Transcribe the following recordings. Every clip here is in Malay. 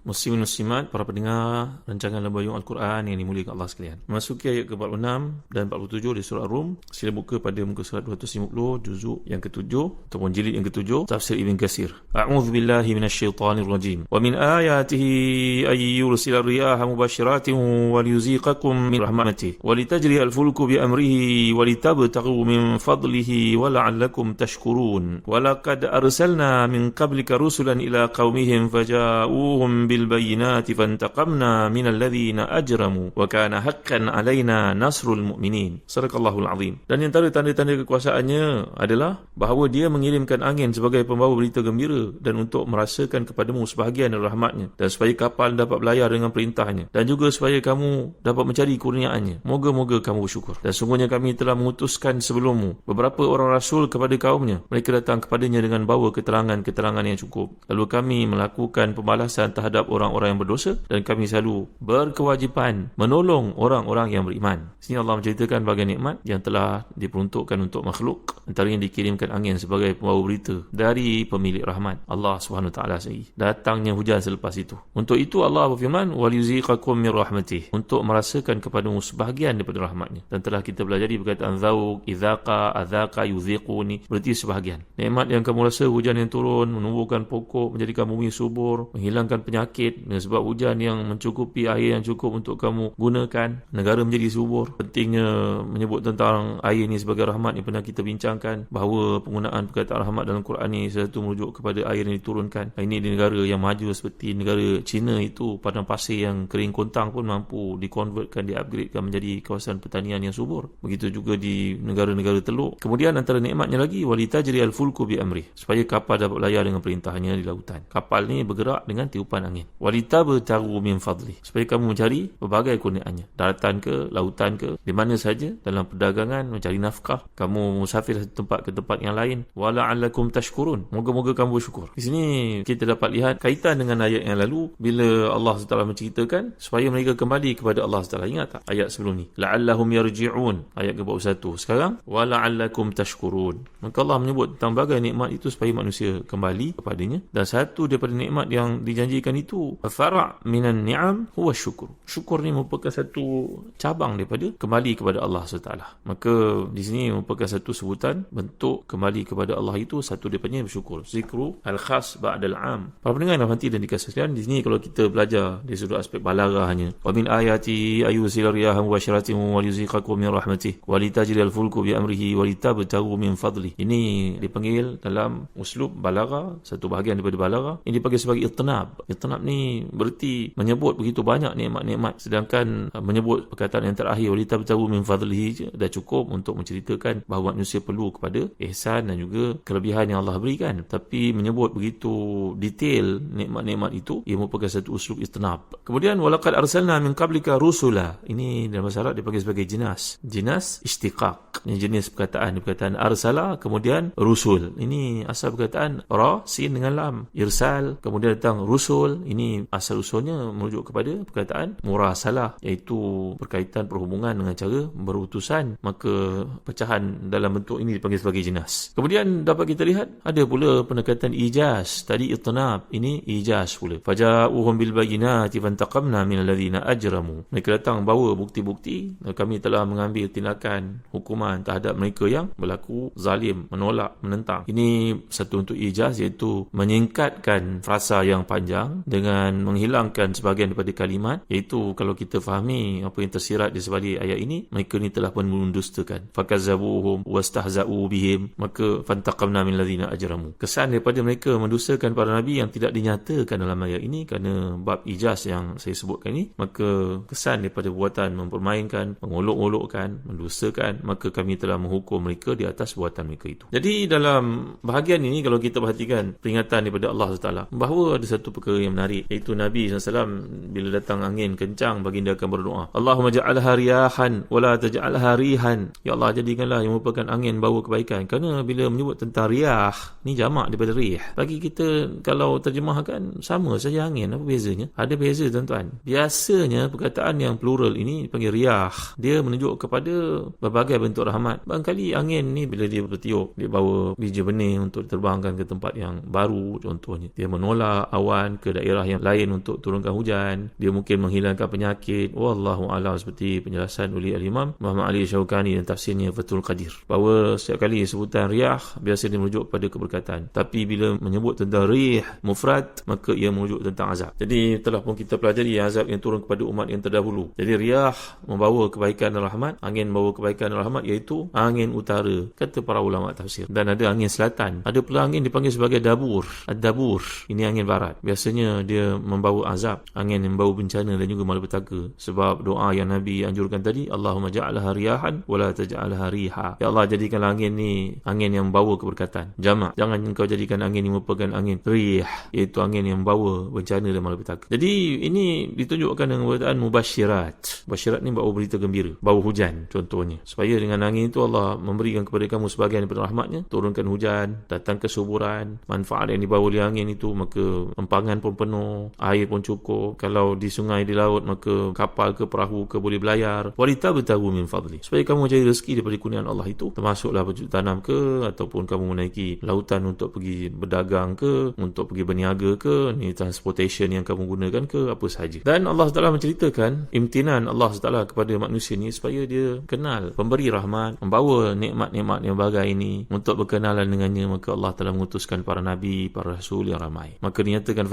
Muslimin muslimat, para pendengar rancangan Lembayung Al-Quran yang dimuliakan Allah sekalian. Memasuki ayat ke-46 dan 47 di surah Rum, sila buka pada muka surat 250 juzuk yang ke-7 ataupun jilid yang ke-7 tafsir Ibn Katsir. A'udzu billahi minasyaitonir rajim. Wa min ayatihi ay yursila riyaha mubashiratin wa liyuziqakum min rahmatihi wa litajri al-fulku bi amrihi wa litabtaghu min fadlihi wa la'allakum tashkurun. Wa laqad arsalna min qablika rusulan ila qaumihim faja'uuhum بالبينات فانتقمنا من الذين أجرموا وكان حقا علينا نصر المؤمنين صدق الله العظيم dan antara tanda-tanda kekuasaannya adalah bahawa dia mengirimkan angin sebagai pembawa berita gembira dan untuk merasakan kepadamu sebahagian dari rahmatnya dan supaya kapal dapat berlayar dengan perintahnya dan juga supaya kamu dapat mencari kurniaannya moga-moga kamu bersyukur dan sungguhnya kami telah mengutuskan sebelummu beberapa orang rasul kepada kaumnya mereka datang kepadanya dengan bawa keterangan-keterangan yang cukup lalu kami melakukan pembalasan terhadap terhadap orang-orang yang berdosa dan kami selalu berkewajipan menolong orang-orang yang beriman. Sini Allah menceritakan bagian nikmat yang telah diperuntukkan untuk makhluk antaranya dikirimkan angin sebagai pembawa berita dari pemilik rahmat Allah taala sendiri. Datangnya hujan selepas itu. Untuk itu Allah berfirman waliziqakum min rahmatih untuk merasakan kepadamu sebahagian daripada rahmatnya. Dan telah kita belajar di perkataan zauq, idzaqa, adzaka, yuziquni berarti sebahagian. Nikmat yang kamu rasa hujan yang turun menumbuhkan pokok menjadikan bumi subur, menghilangkan penyakit penyakit dengan sebab hujan yang mencukupi air yang cukup untuk kamu gunakan. Negara menjadi subur. Pentingnya menyebut tentang air ini sebagai rahmat yang pernah kita bincangkan bahawa penggunaan perkataan rahmat dalam Quran ini satu merujuk kepada air yang diturunkan. Ini di negara yang maju seperti negara China itu padang pasir yang kering kontang pun mampu dikonvertkan diupgradekan menjadi kawasan pertanian yang subur. Begitu juga di negara-negara teluk. Kemudian antara nikmatnya lagi walita jadi al-fulku bi amri supaya kapal dapat layar dengan perintahnya di lautan. Kapal ni bergerak dengan tiupan angin angin. Walita bertaru min fadli. Supaya kamu mencari berbagai kurniaannya. Daratan ke, lautan ke, di mana saja dalam perdagangan, mencari nafkah. Kamu musafir satu tempat ke tempat yang lain. Wala'allakum tashkurun. Moga-moga kamu bersyukur. Di sini kita dapat lihat kaitan dengan ayat yang lalu. Bila Allah SWT menceritakan supaya mereka kembali kepada Allah SWT. Ingat tak ayat sebelum ni? La'allahum yarji'un. Ayat ke-21. Sekarang, wala'allakum tashkurun. Maka Allah menyebut tentang bagai nikmat itu supaya manusia kembali kepadanya. Dan satu daripada nikmat yang dijanjikan itu itu fara' minan ni'am huwa syukur. Syukur ni merupakan satu cabang daripada kembali kepada Allah SWT. Maka di sini merupakan satu sebutan bentuk kembali kepada Allah itu satu daripadanya bersyukur. Zikru al-khas ba'dal am. Para pendengar yang nanti dan dikasihkan di sini kalau kita belajar di sudut aspek balaghahnya. Wa min ayati ayyusil riyaha mubashiratin wa yuziqakum min rahmatih wa litajri al-fulku bi amrihi wa litabtagu min fadli. Ini dipanggil dalam uslub balagha satu bahagian daripada balagha ini dipanggil sebagai itnab. Itnab Ahmad ni berarti menyebut begitu banyak nikmat-nikmat. Sedangkan uh, menyebut perkataan yang terakhir walita bertahu min fadlihi dah cukup untuk menceritakan bahawa manusia perlu kepada ihsan dan juga kelebihan yang Allah berikan. Tapi menyebut begitu detail nikmat-nikmat itu ia merupakan satu uslub istinab. Kemudian walaqad arsalna min qablika rusula. Ini dalam bahasa Arab dipanggil sebagai jinas. Jinas istiqaq ini jenis perkataan perkataan arsala kemudian rusul. Ini asal perkataan ra sin dengan lam. Irsal kemudian datang rusul ini asal usulnya merujuk kepada perkataan murah salah iaitu berkaitan perhubungan dengan cara berutusan maka pecahan dalam bentuk ini dipanggil sebagai jenas kemudian dapat kita lihat ada pula pendekatan ijaz tadi itnab ini ijaz pula. Faja'uhum bil bayyinati fantaqamna min alladhina ajramu. Mereka datang bawa bukti-bukti kami telah mengambil tindakan hukuman terhadap mereka yang berlaku zalim menolak menentang. Ini satu untuk ijaz iaitu menyingkatkan frasa yang panjang dengan dengan menghilangkan sebahagian daripada kalimat iaitu kalau kita fahami apa yang tersirat di sebalik ayat ini mereka ni telah pun mendustakan. Fakazzabuhum wastahza'u bihim. Maka fantaqamna min ladzina ajramu. Kesan daripada mereka mendustakan para nabi yang tidak dinyatakan dalam ayat ini kerana bab ijaz yang saya sebutkan ini maka kesan daripada buatan mempermainkan mengolok-olokkan mendustakan maka kami telah menghukum mereka di atas buatan mereka itu. Jadi dalam bahagian ini kalau kita perhatikan peringatan daripada Allah SWT bahawa ada satu perkara yang menarik iaitu Nabi SAW bila datang angin kencang baginda akan berdoa. Allahumma ja'alha riyahan wala taj'alha rihan. Ya Allah jadikanlah yang merupakan angin bawa kebaikan. Kerana bila menyebut tentang riyah ni jamak daripada rih bagi kita kalau terjemahkan sama saja angin. Apa bezanya? Ada beza tuan-tuan. Biasanya perkataan yang plural ini dipanggil riyah. Dia menunjuk kepada berbagai bentuk rahmat. Barangkali angin ni bila dia bertiup dia bawa biji benih untuk terbangkan ke tempat yang baru contohnya. Dia menolak awan ke daerah yang lain untuk turunkan hujan. Dia mungkin menghilangkan penyakit. Wallahu alam seperti penjelasan oleh al-imam Muhammad Ali Syaukani dan tafsirnya Fathul Qadir. Bahawa setiap kali sebutan riyah biasa dia merujuk pada keberkatan. Tapi bila menyebut tentang rih mufrad maka ia merujuk tentang azab. Jadi telah pun kita pelajari azab yang turun kepada umat yang terdahulu. Jadi riyah membawa kebaikan dan rahmat angin membawa kebaikan dan rahmat iaitu angin utara. Kata para ulama tafsir. Dan ada angin selatan. Ada pula angin dipanggil sebagai dabur. Ad-dabur. Ini angin barat. Biasanya dia membawa azab angin yang membawa bencana dan juga malapetaka sebab doa yang Nabi anjurkan tadi Allahumma ja'alha riyahan wala taj'alha riha. Ya Allah jadikan angin ni angin yang membawa keberkatan. Jamak jangan engkau jadikan angin ini merupakan angin rih iaitu angin yang membawa bencana dan malapetaka jadi ini ditunjukkan dengan perkataan mubasyirat. Mubasyirat ni bawa berita gembira bawa hujan contohnya. Supaya dengan angin itu Allah memberikan kepada kamu sebahagian daripada rahmatnya. Turunkan hujan datang kesuburan manfaat yang dibawa oleh angin itu maka empangan pun penuh air pun cukup. Kalau di sungai di laut maka kapal ke perahu ke boleh belayar walita bertahu min fadli. Supaya kamu cari rezeki daripada kurniaan Allah itu termasuklah tanam ke ataupun kamu menaiki lautan untuk pergi berdagang ke untuk pergi berniaga ke ni transportation yang kamu gunakan ke apa sahaja. Dan Allah Taala menceritakan imtinan Allah Taala kepada manusia ni supaya dia kenal pemberi rahmat membawa nikmat-nikmat yang bagai ini untuk berkenalan dengannya. Maka Allah telah mengutuskan para nabi para rasul yang ramai. Maka dinyatakan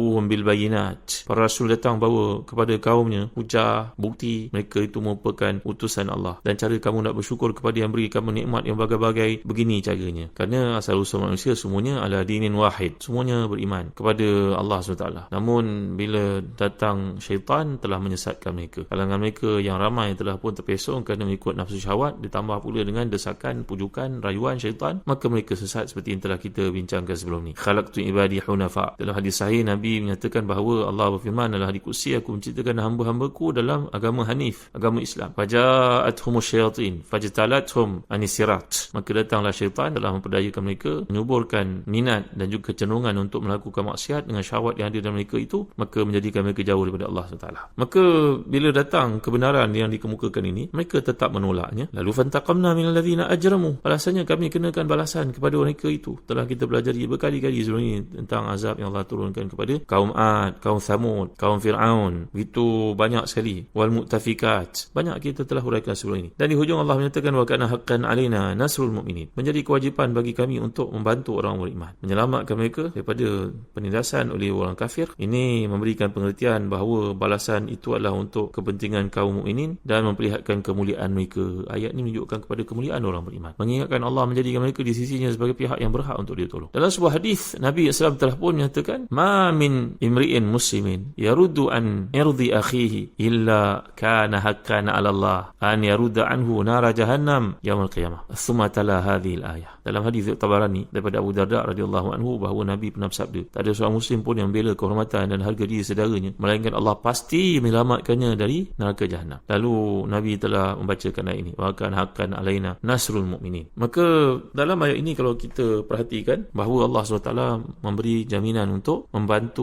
faja'uhum bil bayinat para rasul datang bawa kepada kaumnya hujah bukti mereka itu merupakan utusan Allah. Dan cara kamu nak bersyukur kepada yang beri kamu nikmat yang bagai-bagai begini caranya. Kerana asal usul manusia semuanya adalah dinin wahid. Semuanya beriman kepada Allah SWT. Namun bila datang syaitan telah menyesatkan mereka. Kalangan mereka yang ramai telah pun terpesong kerana mengikut nafsu syahwat ditambah pula dengan desakan pujukan rayuan syaitan maka mereka sesat seperti yang telah kita bincangkan sebelum ni. Khalaqtu ibadi hunafa. Dalam hadis sahih Nabi menyatakan bahawa Allah berfirman adalah di kursi aku menciptakan hamba-hambaku dalam agama Hanif agama Islam. Faja'athum syaitin fajtalathum anisirat. Maka datanglah syaitan dalam memperdayakan mereka menyuburkan minat dan juga kecenderungan untuk melakukan maksiat dengan syahwat yang ada dalam mereka itu maka menjadikan mereka jauh daripada Allah SWT maka bila datang kebenaran yang dikemukakan ini mereka tetap menolaknya. Lalu fantaqamna minal ladzina ajramu. Alasannya kami kenakan balasan kepada mereka itu. Telah kita pelajari berkali-kali sebelum ini tentang azab yang Allah turunkan kepada kaum Ad, kaum Thamud, kaum Fir'aun. Begitu banyak sekali. Wal mu'tafikat. Banyak kita telah huraikan sebelum ini. Dan di hujung Allah menyatakan wa kana haqqan alaina nasrul mu'minin. Menjadi kewajipan bagi kami untuk membantu orang beriman menyelamatkan mereka daripada penindasan oleh orang kafir. Ini memberikan pengertian bahawa balasan itu adalah untuk kepentingan kaum mukminin dan memperlihatkan kemuliaan mereka. Ayat ini menunjukkan kepada kemuliaan orang beriman mengingatkan Allah menjadikan mereka di sisinya sebagai pihak yang berhak untuk dia tolong dalam sebuah hadis Nabi SAW telah pun menyatakan ma min imri'in muslimin. Yaruddu an irdi akhihi illa kana haqqan 'ala Allah an yarudda anhu nara jahannam yaumil qiyamah thumma tala hadhihi al-ayah. Dalam hadis Tabarani daripada Abu Darda radhiyallahu anhu bahawa Nabi pernah bersabda tak ada seorang muslim pun yang bela kehormatan dan harga diri saudaranya melainkan Allah pasti menyelamatkannya dari neraka jahanam lalu Nabi telah membacakan ayat ini wa kana haqqan 'alaina nasrul mu'minin. Maka dalam ayat ini kalau kita perhatikan bahawa Allah SWT memberi jaminan untuk membantu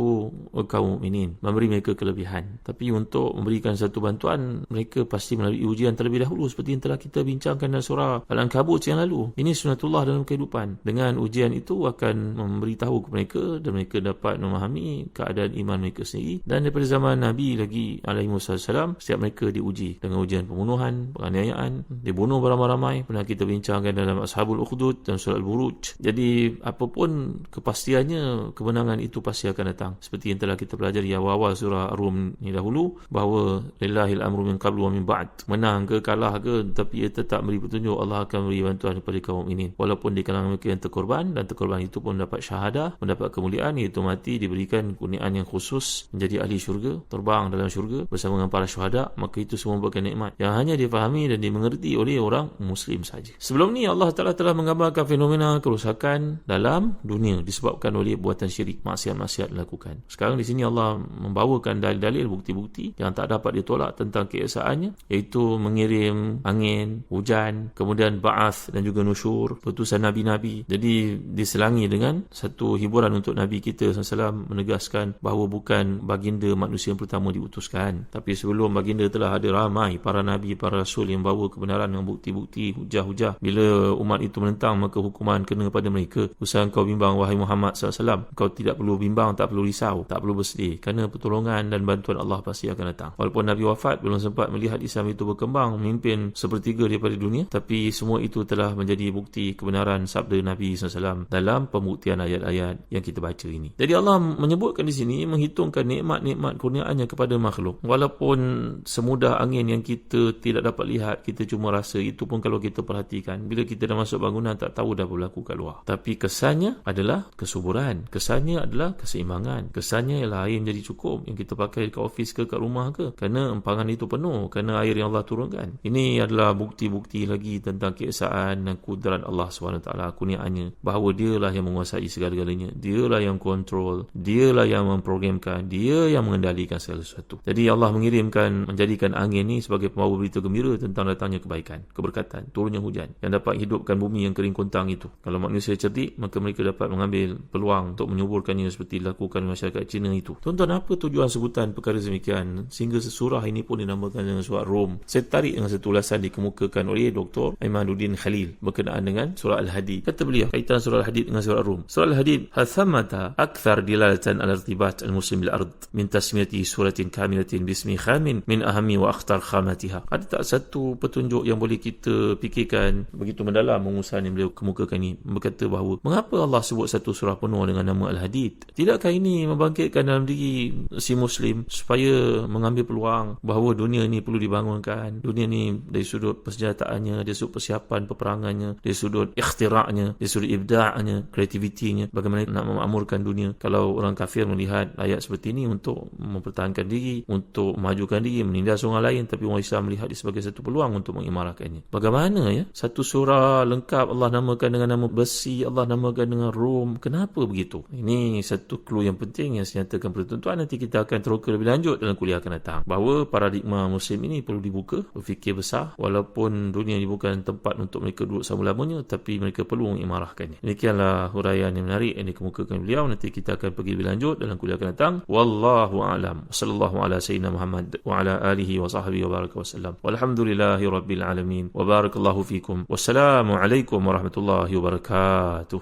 kaum mukminin memberi mereka kelebihan. Tapi untuk memberikan satu bantuan mereka pasti melalui ujian terlebih dahulu seperti yang telah kita bincangkan dalam surah Al-Ankabut yang lalu. Ini sunatullah dalam kehidupan. Dengan ujian itu akan memberitahu kepada mereka dan mereka dapat memahami keadaan iman mereka sendiri. Dan daripada zaman Nabi lagi alaihi wasallam setiap mereka diuji dengan ujian pembunuhan penganiayaan dibunuh beramai-ramai. Pernah kita bincangkan dalam Ashabul Ukhdud dan surah Al-Buruj. Jadi apapun kepastiannya kemenangan itu pasti akan datang datang. Seperti yang telah kita pelajari awal-awal surah Ar-Rum ni dahulu bahawa lillahil amru min qablu wa min ba'd. Menang ke kalah ke tapi ia tetap beri petunjuk Allah akan beri bantuan kepada kaum ini. Walaupun di kalangan mereka yang terkorban dan terkorban itu pun dapat syahadah, mendapat kemuliaan iaitu mati diberikan kurniaan yang khusus menjadi ahli syurga, terbang dalam syurga bersama dengan para syuhada, maka itu semua merupakan nikmat yang hanya difahami dan dimengerti oleh orang muslim saja. Sebelum ni Allah Taala telah menggambarkan fenomena kerusakan dalam dunia disebabkan oleh buatan syirik, maksiat-maksiat dilakukan. Sekarang di sini Allah membawakan dalil-dalil bukti-bukti yang tak dapat ditolak tentang keesaannya iaitu mengirim angin, hujan, kemudian ba'ath dan juga nusyur, putusan nabi-nabi. Jadi diselangi dengan satu hiburan untuk nabi kita SAW menegaskan bahawa bukan baginda manusia yang pertama diutuskan, tapi sebelum baginda telah ada ramai para nabi, para rasul yang bawa kebenaran dengan bukti-bukti, hujah-hujah. Bila umat itu menentang maka hukuman kena pada mereka. Usaha kau bimbang wahai Muhammad SAW, kau tidak perlu bimbang, tak perlu risau, tak perlu bersedih kerana pertolongan dan bantuan Allah pasti akan datang. Walaupun Nabi wafat belum sempat melihat Islam itu berkembang memimpin sepertiga daripada dunia tapi semua itu telah menjadi bukti kebenaran sabda Nabi SAW dalam pembuktian ayat-ayat yang kita baca ini. Jadi Allah menyebutkan di sini menghitungkan nikmat-nikmat kurniaannya kepada makhluk. Walaupun semudah angin yang kita tidak dapat lihat, kita cuma rasa itu pun kalau kita perhatikan. Bila kita dah masuk bangunan tak tahu dah berlaku kat luar. Tapi kesannya adalah kesuburan. Kesannya adalah keseimbangan. Kesannya ialah air menjadi cukup yang kita pakai ke ofis ke kat rumah ke. Kerana empangan itu penuh. Kerana air yang Allah turunkan. Ini adalah bukti-bukti lagi tentang keesaan dan kudrat Allah SWT. Kurniaannya. Bahawa dialah yang menguasai segala-galanya. Dialah yang kontrol. Dialah yang memprogramkan. Dia yang mengendalikan segala sesuatu. Jadi Allah mengirimkan, menjadikan angin ini sebagai pembawa berita gembira tentang datangnya kebaikan, keberkatan, turunnya hujan yang dapat hidupkan bumi yang kering kontang itu. Kalau manusia cerdik, maka mereka dapat mengambil peluang untuk menyuburkannya seperti dilakukan masyarakat Cina itu. Tuan-tuan, apa tujuan sebutan perkara demikian? Sehingga surah ini pun dinamakan dengan surah Rom. Saya tarik dengan satu ulasan dikemukakan oleh Dr. Aimanuddin Khalil berkenaan dengan surah Al-Hadid. Kata beliau, kaitan surah Al-Hadid dengan surah Rom. Surah Al-Hadid, hathamata akthar dilalatan al-irtibat al-muslim bil-ard min tasmiyati suratin kamilatin bismi khamin min ahami wa akhtar khamatiha. Ada tak satu petunjuk yang boleh kita fikirkan begitu mendalam mengusaha yang beliau kemukakan ini berkata bahawa mengapa Allah sebut satu surah penuh dengan nama Al-Hadid? Tidakkah ini membangkitkan dalam diri si muslim supaya mengambil peluang bahawa dunia ini perlu dibangunkan. Dunia ini dari sudut persenjataannya, dari sudut persiapan peperangannya, dari sudut ikhtiraknya, dari sudut ibda'nya, kreativitinya, bagaimana nak memakmurkan dunia. Kalau orang kafir melihat ayat seperti ini untuk mempertahankan diri, untuk memajukan diri, menindas orang lain, tapi orang Islam melihat dia sebagai satu peluang untuk mengimarahkannya. Bagaimana ya? Satu surah lengkap Allah namakan dengan nama besi, Allah namakan dengan rum. Kenapa begitu? Ini satu clue yang penting yang saya nyatakan pada tuan Nanti kita akan teroka lebih lanjut dalam kuliah akan datang. Bahawa paradigma muslim ini perlu dibuka, berfikir besar. Walaupun dunia ini bukan tempat untuk mereka duduk selama-lamanya, tapi mereka perlu mengimarahkannya. Demikianlah huraian yang menarik yang dikemukakan beliau. Nanti kita akan pergi lebih lanjut dalam kuliah akan datang. Wallahu a'lam. Sallallahu ala sayyidina Muhammad wa ala alihi wa sahbihi wa baraka wasallam. Walhamdulillahi rabbil alamin. Wa barakallahu fikum. Wassalamu alaikum warahmatullahi wabarakatuh.